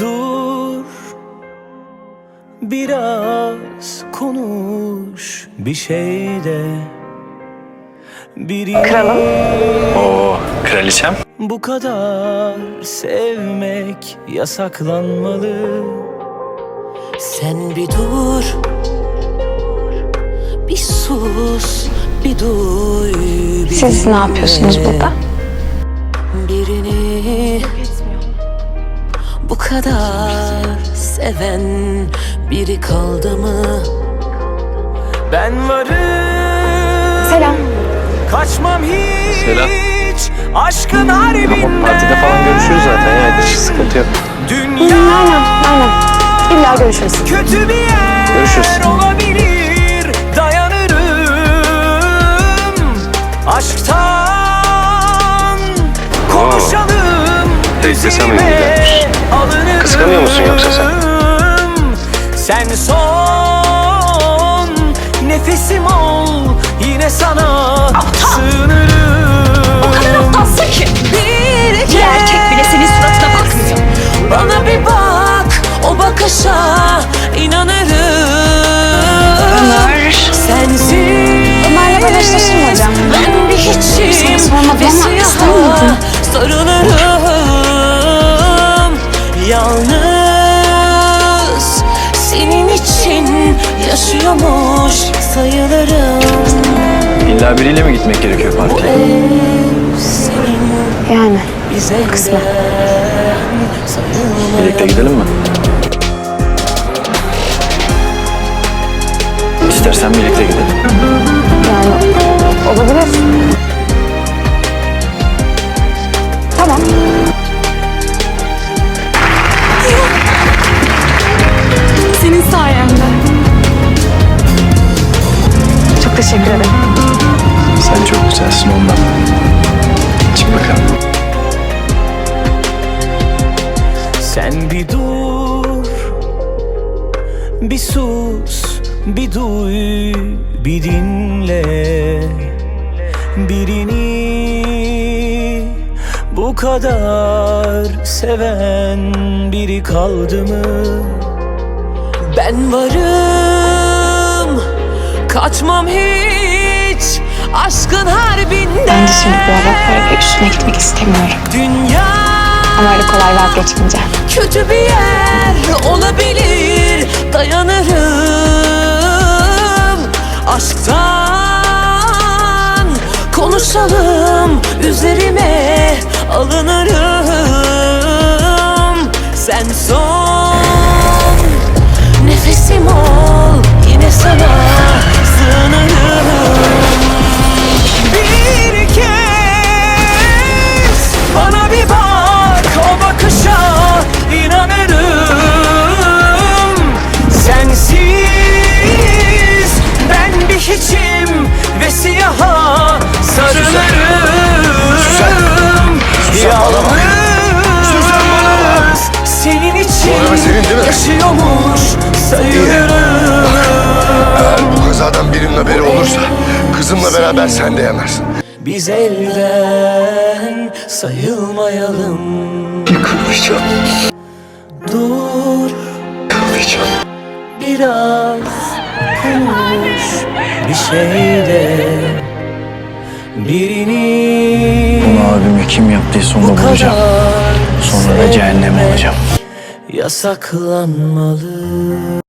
Dur Biraz konuş bir şey de Biri Kralım. Oo, kraliçem. Bu kadar sevmek yasaklanmalı Sen bir dur Bir sus Bir duy bir Siz ne yapıyorsunuz burada? Kadar Seven Biri kaldı mı Ben varım Selam. Kaçmam hiç Selam. Aşkın harbinden Partide falan görüşürüz zaten ya. Hiç sıkıntı yok. Dünya Aynen, aynen. İlla görüşürüz. kötü bir yer Görüşürüz. olabilir Dayanırım Aşktan Konuşalım Teyze sana iyi gelmiş. Kıskanıyor musun yoksa sen? Sen son. Nefesim ol. Yine sana sığınırım sayılırım İlla biriyle mi gitmek gerekiyor partiye? Yani. sayılırım Birlikte gidelim mi? İstersen birlikte gidelim. Yani olabilir. Tamam. Çok teşekkür ederim. Sen çok güzelsin ondan. Çık bakalım. Sen bir dur Bir sus Bir duy Bir dinle Birini Bu kadar Seven biri kaldı mı? Ben varım Kaçmam hiç Aşkın harbinden Ben de şimdi bu ara böyle üstüne gitmek istemiyorum. Dünya Ama öyle kolay vazgeçmeyeceğim. kötü bir yer olabilir Dayanırım Aşktan konuşalım Üzerime alınırım Sen son beraber sen de yanarsın. Biz elden sayılmayalım Yıkılmayacağım, Dur yıkılmayacağım. biraz konuş bir şey de Birini Bunu abime kim yaptıysa onu bulacağım. Sonra da cehennem sevmek olacağım. Yasaklanmalı